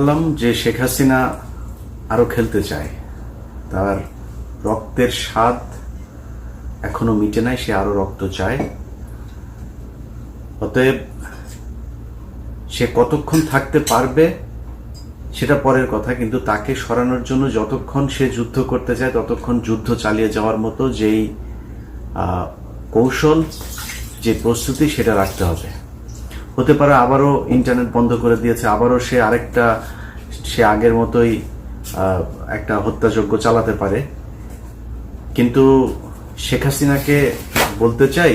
বললাম যে শেখ হাসিনা আরও খেলতে চায়। তার রক্তের স্বাদ এখনও মিটে নাই, সে আরও রক্ত চায়। অতএব সে কতক্ষণ থাকতে পারবে সেটা পরের কথা, কিন্তু তাকে সরানোর জন্য যতক্ষণ সে যুদ্ধ করতে চায়, ততক্ষণ যুদ্ধ চালিয়ে যাওয়ার মতো যেই কৌশল, যে প্রস্তুতি, সেটা রাখতে হবে। হতে পারে আবারও ইন্টারনেট বন্ধ করে দিয়েছে, আবারও সে আরেকটা, সে আগের মতোই একটা হত্যাযজ্ঞ চালাতে পারে। কিন্তু শেখ হাসিনাকে বলতে চাই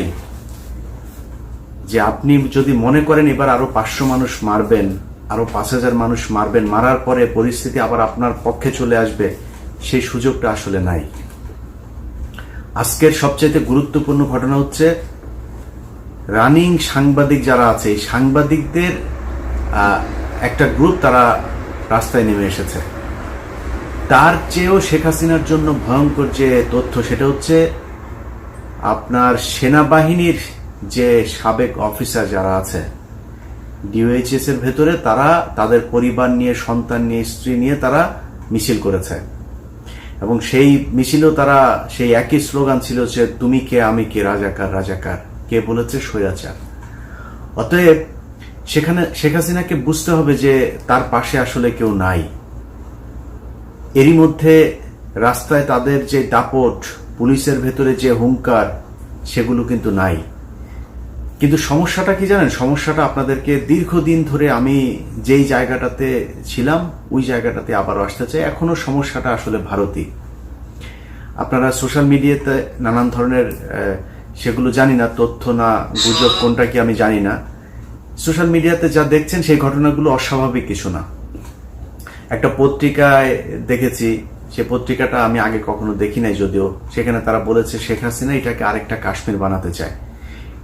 যে আপনি যদি মনে করেন এবার আরও পাঁচশো মানুষ মারবেন, আরও পাঁচ হাজার মানুষ মারবেন, মারার পরে পরিস্থিতি আবার আপনার পক্ষে চলে আসবে, সেই সুযোগটা আসলে নাই। আজকের সবচেয়ে গুরুত্বপূর্ণ ঘটনা হচ্ছে রানিং সাংবাদিক যারা আছে, এই সাংবাদিকদের একটা গ্রুপ তারা রাস্তায় নেমে এসেছে। তার চেয়েও শেখ হাসিনার জন্য ভয়ঙ্কর যে তথ্য, সেটা হচ্ছে আপনার সেনাবাহিনীর যে সাবেক অফিসার যারা আছে ডিওএইচএস এর ভেতরে তারা তাদের পরিবার নিয়ে, সন্তান নিয়ে, স্ত্রী নিয়ে তারা মিছিল করেছে। এবং সেই মিছিলেও তারা, সেই একই স্লোগান ছিল যে, তুমি কে, আমি কে, রাজাকার রাজাকার। কে বলেছে স্বৈরাচার। অতএব সেখানে শেখ হাসিনাকে বুঝতে হবে যে তার পাশে আসলে কেউ নাই। এরই মধ্যে রাস্তায় তাদের যে দাপট, পুলিশের ভেতরে যে হুঙ্কার, সেগুলো কিন্তু নাই। কিন্তু সমস্যাটা কি জানেন? সমস্যাটা আপনাদেরকে দীর্ঘদিন ধরে আমি যেই জায়গাটাতে ছিলাম, ওই জায়গাটাতে আবারও আসতে চাই। এখনও সমস্যাটা আসলে ভারতী আপনারা সোশ্যাল মিডিয়াতে নানান ধরনের সেগুলো জানি না, তথ্য না, গুজব কোনটা কি আমি জানি না। সোশ্যাল মিডিয়াতে যা দেখছেন সেই ঘটনাগুলো অস্বাভাবিক কিছু না। একটা পত্রিকায় দেখেছি, সে পত্রিকাটা আমি আগে কখনো দেখি নাই যদিও। সেখানে তারা বলেছে, শেখ হাসিনা এটাকে আরেকটা কাশ্মীর বানাতে চায়।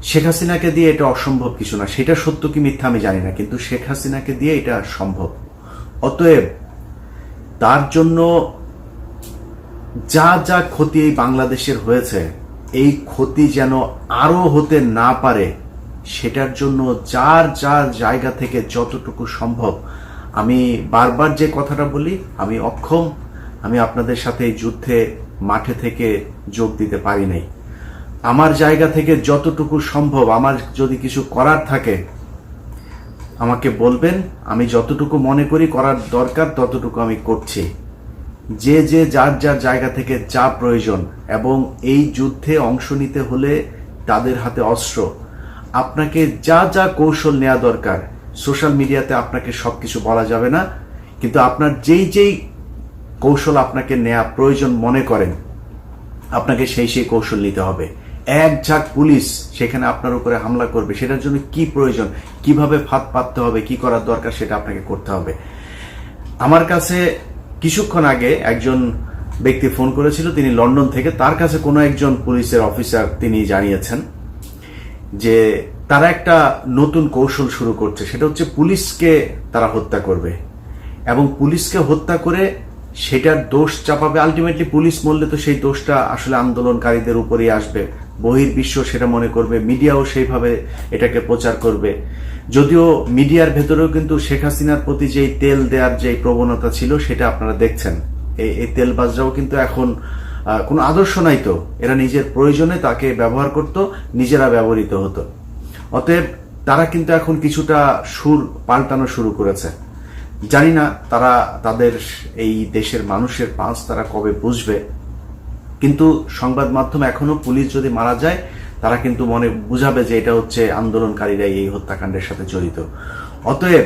শেখ হাসিনাকে দিয়ে এটা অসম্ভব কিছু না। সেটা সত্য কি মিথ্যা আমি জানি না, কিন্তু শেখ হাসিনাকে দিয়ে এটা সম্ভব। অতএব তার জন্য যা যা ক্ষতি এই বাংলাদেশের হয়েছে এই ক্ষতি যেন আরও হতে না পারে, সেটার জন্য যার যার জায়গা থেকে যতটুকু সম্ভব, আমি বারবার যে কথাটা বলি, আমি অক্ষম, আমি আপনাদের সাথে এই যুদ্ধে মাঠে থেকে যোগ দিতে পারি নাই। আমার জায়গা থেকে যতটুকু সম্ভব, আমার যদি কিছু করার থাকে, আমাকে বলবেন, আমি যতটুকু মনে করি করার দরকার, ততটুকু আমি করছি। যে যে যার যার জায়গা থেকে যা প্রয়োজন এবং এই যুদ্ধে অংশ নিতে হলে তাদের হাতে অস্ত্র। আপনাকে যা যা কৌশল নেওয়া দরকার, সোশ্যাল মিডিয়াতে আপনাকে সব কিছু বলা যাবে না, কিন্তু আপনার যেই যেই কৌশল আপনাকে নেওয়া প্রয়োজন মনে করেন, আপনাকে সেই সেই কৌশল নিতে হবে। এক ঝাঁক পুলিশ সেখানে আপনার উপরে হামলা করবে, সেটার জন্য কি প্রয়োজন, কীভাবে ফাঁদ পাততে হবে, কি করার দরকার সেটা আপনাকে করতে হবে। আমার কাছে কিছুক্ষণ আগে একজন ব্যক্তি ফোন করেছিল, তিনি লন্ডন থেকে। তার কাছে কোনো একজন পুলিশের অফিসার তিনি জানিয়েছেন যে তারা একটা নতুন কৌশল শুরু করছে। সেটা হচ্ছে পুলিশকে তারা হত্যা করবে। এবং পুলিশকে হত্যা করে সেটার দোষ চাপাবে। আলটিমেটলি পুলিশ মরলে তো সেই দোষটা আসলে আন্দোলনকারীদের উপরেই আসবে। বহির্বিশ্ব সেটা মনে করবে, মিডিয়াও সেইভাবে এটাকে প্রচার করবে। যদিও মিডিয়ার ভেতরেও কিন্তু শেখ হাসিনার প্রতি যেই তেল দেওয়ার যে প্রবণতা ছিল, সেটা আপনারা দেখছেন। এই এই তেলবাজরাও কিন্তু এখন কোনো আদর্শ নাই তো। এরা নিজের প্রয়োজনে তাকে ব্যবহার করত, নিজেরা ব্যবহৃত হতো। অতএব তারা কিন্তু এখন কিছুটা সুর পাল্টানো শুরু করেছে। জানি না তারা তাদের এই দেশের মানুষের পাঁচ তারা কবে বুঝবে। কিন্তু সংবাদ মাধ্যম এখনও পুলিশ যদি মারা যায়, তারা কিন্তু মনে বুঝাবে যে এটা হচ্ছে আন্দোলনকারীরাই এই হত্যাকাণ্ডের সাথে জড়িত। অতএব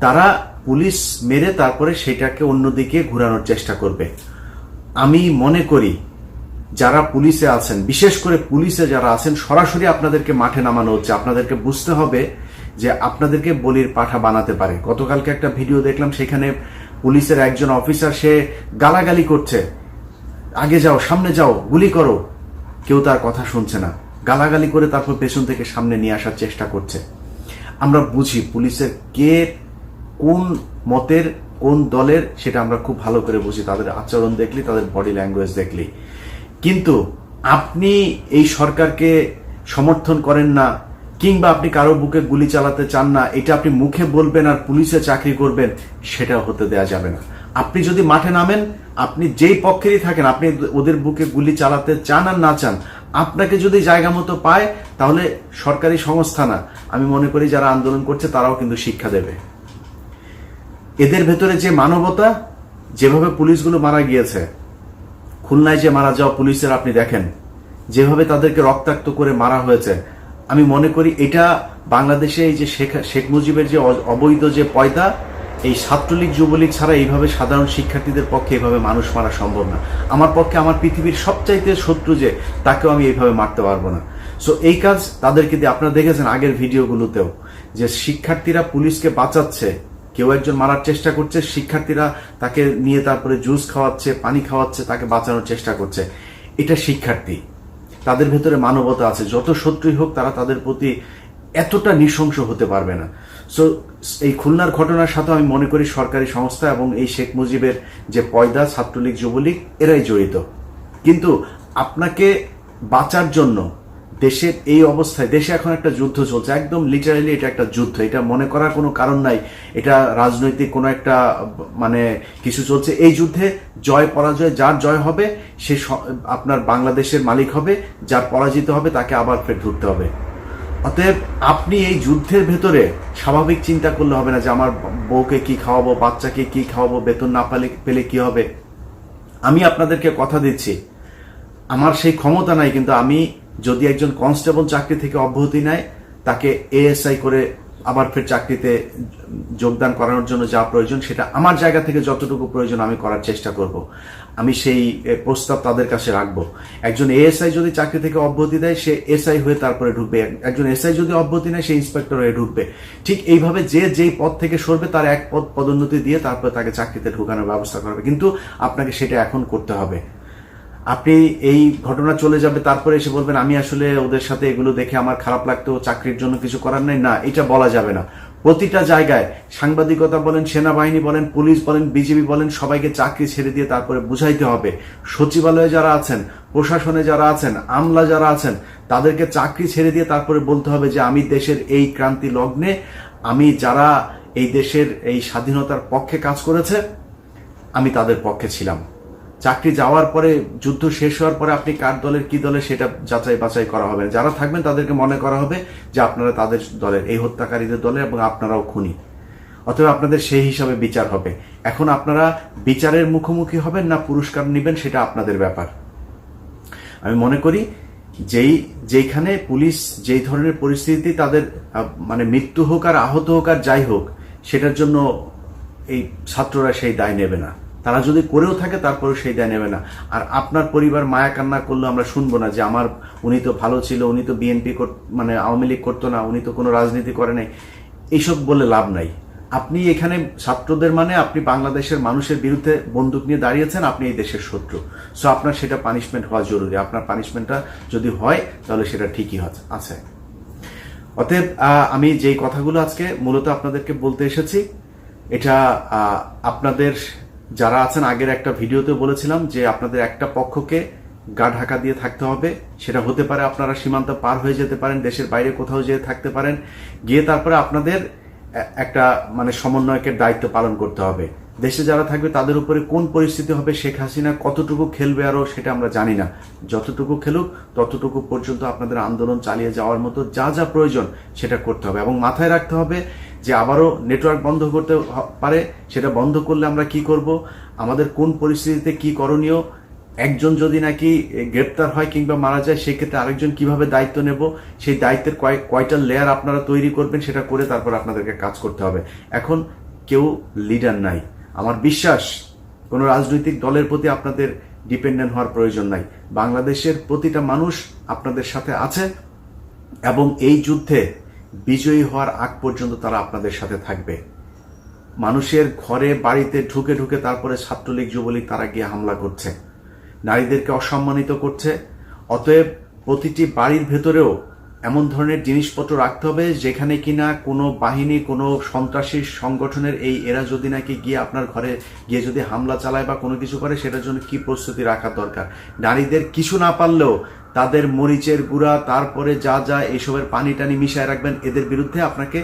তারা পুলিশ মেরে তারপরে সেটাকে অন্যদিকে ঘুরানোর চেষ্টা করবে। আমি মনে করি যারা পুলিশে আছেন, বিশেষ করে পুলিশে যারা আছেন, সরাসরি আপনাদেরকে মাঠে নামানো হচ্ছে। আপনাদেরকে বুঝতে হবে যে আপনাদেরকে বলির পাঠা বানাতে পারে। গতকালকে একটা ভিডিও দেখলাম, সেখানে পুলিশের একজন অফিসার, সে গালাগালি করছে। আগে যাও, সামনে যাও, গুলি করো। কেউ তার কথা শুনছে না। গালাগালি করে তারপর পেছন থেকে সামনে নিয়ে আসার চেষ্টা করছে। আমরা বুঝি পুলিশের কে কোন মতের, কোন দলের, সেটা আমরা খুব ভালো করে বুঝি। তাদের আচরণ দেখলি, তাদের বডি ল্যাঙ্গুয়েজ দেখলি। কিন্তু আপনি এই সরকারকে সমর্থন করেন না কিংবা আপনি কারও বুকে গুলি চালাতে চান না, এটা আপনি মুখে বলবেন আর পুলিশে চাকরি করবেন সেটা হতে দেয়া যাবে না। আপনি যদি মাঠে নামেন, আপনি যেই পক্ষেরই থাকেন, আপনি ওদের বুকে গুলি চালাতে চান আর না চান, আপনাকে যদি জায়গা মতো পায়, তাহলে সরকারি সংস্থা না। আমি মনে করি যারা আন্দোলন করছে, তারাও কিন্তু শিক্ষা দেবে। এদের ভেতরে যে মানবতা, যেভাবে পুলিশগুলো মারা গিয়েছে, খুলনায় যে মারা যাওয়া পুলিশের আপনি দেখেন, যেভাবে তাদেরকে রক্তাক্ত করে মারা হয়েছে আমি মনে করি এটা বাংলাদেশে এই যে শেখ শেখ মুজিবের যে অবৈধ যে পয়দা, এই ছাত্রলীগ, যুবলীগ ছাড়া এইভাবে সাধারণ শিক্ষার্থীদের পক্ষে এইভাবে মানুষ মারা সম্ভব না। আমার পক্ষে আমার পৃথিবীর সবচাইতে শত্রু যে, তাকেও আমি এইভাবে মারতে পারব না। সো এই কাজ তাদেরকে দিয়ে আপনারা দেখেছেন আগের ভিডিওগুলোতেও, যে শিক্ষার্থীরা পুলিশকে বাঁচাচ্ছে, কেউ একজন মারার চেষ্টা করছে, শিক্ষার্থীরা তাকে নিয়ে তারপরে জুস খাওয়াচ্ছে, পানি খাওয়াচ্ছে, তাকে বাঁচানোর চেষ্টা করছে। এটা শিক্ষার্থী। তাদের ভেতরে মানবতা আছে। যত শত্রুই হোক, তারা তাদের প্রতি এতটা নৃশংস হতে পারবে না। সো এই খুলনার ঘটনার সাথে আমি মনে করি সরকারি সংস্থা এবং এই শেখ মুজিবের যে পয়দা, ছাত্রলীগ, যুবলীগ, এরাই জড়িত। কিন্তু আপনাকে বাঁচার জন্য দেশের এই অবস্থায়, দেশে এখন একটা যুদ্ধ চলছে, একদম লিটারালি এটা একটা যুদ্ধ, এটা মনে করার কোনো কারণ নাই, এটা রাজনৈতিক কোনো একটা মানে কিছু চলছে। এই যুদ্ধে জয় পরাজয়, যার জয় হবে সে, আপনার বাংলাদেশের মালিক হবে, যার পরাজিত হবে, তাকে আবার ফের ধরতে হবে। অতএব আপনি এই যুদ্ধের ভেতরে স্বাভাবিক চিন্তা করলে হবে না যে আমার বউকে কি খাওয়াবো, বাচ্চাকে কি খাওয়াবো, বেতন না পেলে পেলে কি হবে। আমি আপনাদেরকে কথা দিচ্ছি, আমার সেই ক্ষমতা নাই, কিন্তু আমি যদি একজন কনস্টেবল চাকরি থেকে অব্যাহতি নেয়, তাকে এএসআই করে আবার ফের চাকরিতে যোগদান করানোর জন্য যা প্রয়োজন, সেটা আমার জায়গা থেকে যতটুকু প্রয়োজন আমি করার চেষ্টা করব। আমি সেই প্রস্তাব তাদের কাছে রাখব। একজন এএসআই যদি চাকরি থেকে অব্যাহতি দেয়, সে এসআই হয়ে তারপরে ঢুকবে। একজন এসআই যদি অব্যাহতি নেয় সে ইন্সপেক্টর হয়ে ঢুকবে। ঠিক এইভাবে যে যেই পদ থেকে সরবে, তার এক পদ পদোন্নতি দিয়ে তারপরে তাকে চাকরিতে ঢুকানোর ব্যবস্থা করবে কিন্তু আপনাকে সেটা এখন করতে হবে। আপনি এই ঘটনা চলে যাবে, তারপরে এসে বলবেন, আমি আসলে ওদের সাথে এগুলো দেখে আমার খারাপ লাগতো, চাকরির জন্য কিছু করার নাই। না, এটা বলা যাবে না। প্রতিটা জায়গায় সাংবাদিকতা বলেন, সেনাবাহিনী বলেন, পুলিশ বলেন বিজেপি বলেন, সবাইকে চাকরি ছেড়ে দিয়ে তারপরে বুঝাইতে হবে। সচিবালয়ে যারা আছেন, প্রশাসনে যারা আছেন, আমলা যারা আছেন, তাদেরকে চাকরি ছেড়ে দিয়ে তারপরে বলতে হবে যে, আমি দেশের এই ক্রান্তি লগ্নে, আমি যারা এই দেশের এই স্বাধীনতার পক্ষে কাজ করেছে, আমি তাদের পক্ষে ছিলাম। চাকরি যাওয়ার পরে, যুদ্ধ শেষ হওয়ার পরে আপনি কার দলের কি দলের সেটা যাচাই বাছাই করা হবে? যারা থাকবেন তাদেরকে মনে করা হবে যে আপনারা তাদের দলের, এই হত্যাকারীদের দলের এবং আপনারাও খুনি। অতএব আপনাদের সেই হিসাবে বিচার হবে। এখন আপনারা বিচারের মুখোমুখি হবেন না পুরস্কার নেবেন সেটা আপনাদের ব্যাপার। আমি মনে করি যেই, যেইখানে পুলিশ যেই ধরনের পরিস্থিতি তাদের মানে মৃত্যু হোক আর আহত হোক আর যাই হোক, সেটার জন্য এই ছাত্ররা সেই দায় নেবে না। তারা যদি করেও থাকে, তারপরেও সেই দায় নেবে না। আর আপনার পরিবার মায়া কান্না করলে আমরা শুনব না যে আমার, উনি তো ভালো ছিল, উনি তো বিএনপি মানে আওয়ামী লীগ করতো না, উনি তো কোনো রাজনীতি করে নাই। এইসব বলে লাভ নাই। আপনি এখানে ছাত্রদের মানে আপনি বাংলাদেশের মানুষের বিরুদ্ধে বন্দুক নিয়ে দাঁড়িয়েছেন, আপনি এই দেশের শত্রু। সো আপনার সেটা পানিশমেন্ট হওয়া জরুরি। আপনার পানিশমেন্টটা যদি হয়, তাহলে সেটা ঠিকই আছে। অতএব আমি যেই কথাগুলো আজকে মূলত আপনাদেরকে বলতে এসেছি, এটা আপনাদের যারা আছেন, আগের একটা ভিডিওতে বলেছিলাম যে আপনাদের একটা পক্ষকে গা ঢাকা দিয়ে থাকতে হবে। সেটা হতে পারে আপনারা সীমান্ত পার হয়ে যেতে পারেন, দেশের বাইরে কোথাও যেয়ে থাকতে পারেন। গিয়ে তারপরে আপনাদের একটা মানে সমন্বয়কের দায়িত্ব পালন করতে হবে। দেশে যারা থাকবে, তাদের উপরে কোন পরিস্থিতি হবে, শেখ হাসিনা কতটুকু খেলবে আরও সেটা আমরা জানি না। যতটুকু খেলুক, ততটুকু পর্যন্ত আপনাদের আন্দোলন চালিয়ে যাওয়ার মতো যা যা প্রয়োজন, সেটা করতে হবে। এবং মাথায় রাখতে হবে যে আবারও নেটওয়ার্ক বন্ধ করতে পারে, সেটা বন্ধ করলে আমরা কি করব? আমাদের কোন পরিস্থিতিতে কি করণীয়? একজন যদি নাকি গ্রেপ্তার হয় কিংবা মারা যায়, সেক্ষেত্রে আরেকজন কীভাবে দায়িত্ব নেব? সেই দায়িত্বের কয় কয়টা লেয়ার আপনারা তৈরি করবেন সেটা করে তারপর আপনাদেরকে কাজ করতে হবে। এখন কেউ লিডার নাই। আমার বিশ্বাস, কোনো রাজনৈতিক দলের প্রতি আপনাদের ডিপেন্ডেন্ট হওয়ার প্রয়োজন নাই। বাংলাদেশের প্রতিটা মানুষ আপনাদের সাথে আছে এবং এই যুদ্ধে বিজয়ী হওয়ার আগ পর্যন্ত তারা আপনাদের সাথে থাকবে। মানুষের ঘরে, বাড়িতে ঢুকে ঢুকে তারপরে ছাত্রলীগ, যুবলীগ তারা গিয়ে হামলা করছে। নারীদেরকে অসম্মানিত করছে। অতএব প্রতিটি বাড়ির ভেতরেও এমন ধরনের জিনিসপত্র রাখতে হবে যেখানে কিনা কোনো বাহিনী, কোনো সন্ত্রাসী সংগঠনের এই এরা যদি নাকি গিয়ে আপনার ঘরে গিয়ে যদি হামলা চালায় বা কোনো কিছু করে, সেটার জন্য কি প্রস্তুতি রাখা দরকার? নারীদের কিছু না পারলেও তাদের মরিচের গুঁড়া, তারপরে যা যা এইসবের পানি টানি মিশায় রাখবেন, এদের বিরুদ্ধে আপনাকে